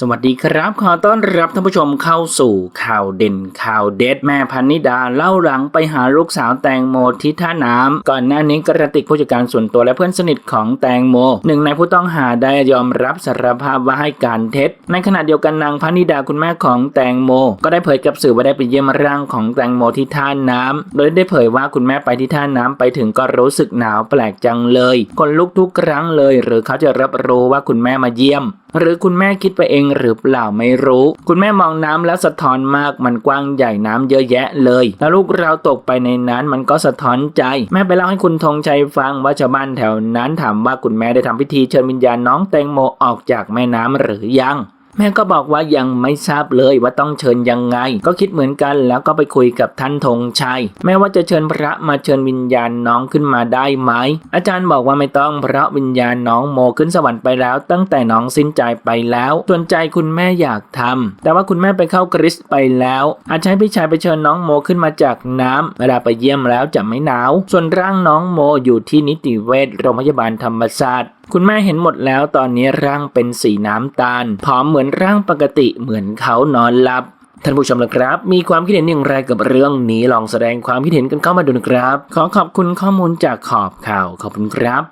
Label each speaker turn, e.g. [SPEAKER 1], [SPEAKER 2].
[SPEAKER 1] สวัสดีครับขอต้อนรับท่านผู้ชมเข้าสู่ข่าวเด่นข่าวเด็ดแม่พันนิดาเล่าหลังไปหาลูกสาวแตงโมที่ท่าน้ำก่อนหน้านี้กระติกผู้จัดการส่วนตัวและเพื่อนสนิทของแตงโม หนึ่งในผู้ต้องหาได้ยอมรับสารภาพว่าให้การเท็จ ในขณะเดียวกันนางพันนิดาคุณแม่ของแตงโม ก็ได้เผยกับสื่อว่าได้ไปเยี่ยมร่างของแตงโมที่ท่าน้ำโดยได้เผยว่าคุณแม่ไปที่ท่าน้ำไปถึงก็รู้สึกหนาวแปลกจังเลยคนลุกทุกครั้งเลย หรือเขาจะรับรู้ว่าคุณแม่มาเยี่ยมหรือคุณแม่คิดไปเองหรือเปล่าไม่รู้ คุณแม่มองน้ำแล้วสะท้อนมากมันกว้างใหญ่น้ำเยอะแยะเลย แล้วลูกเราตกไปในนั้นมันก็สะท้อนใจ แม่ไปเล่าให้คุณธงชัยฟังว่าชาวบ้านแถวนั้นถามว่าคุณแม่ได้ทำพิธีเชิญวิญญาณน้องแตงโมออกจากแม่น้ำหรือยัง แม่ก็บอกว่ายังไม่ทราบเลยว่าต้องเชิญยังไง ก็คิดเหมือนกันแล้วก็ไปคุยกับท่านธงชัยแม้ว่าจะเชิญพระมาเชิญวิญญาณน้องขึ้นมาได้ไหม อาจารย์บอกว่าไม่ต้องเพราะวิญญาณน้องโมขึ้นสวรรค์ไปแล้ว ตั้งแต่น้องสิ้นใจไปแล้วส่วนใจคุณแม่อยากทำแต่ว่าคุณแม่ไปเข้ากริสไปแล้ว อาจจะให้พี่ชายไปเชิญน้องโมขึ้นมาจากน้ำเวลาไปเยี่ยมแล้วจะไม่หนาว ส่วนร่างน้องโมอยู่ที่นิติเวชโรงพยาบาลธรรมศาสตร์ คุณแม่เห็นหมดแล้วตอนนี้ร่างเป็นสีน้ำตาลผอมเหมือนร่างปกติเหมือนเขานอนหลับท่านผู้ชมละครับ มีความคิดเห็นอย่างไรกับเรื่องนี้ลองแสดงความคิดเห็นกันเข้ามาดูนะครับ ขอขอบคุณข้อมูลจากขอบข่าวขอบคุณครับ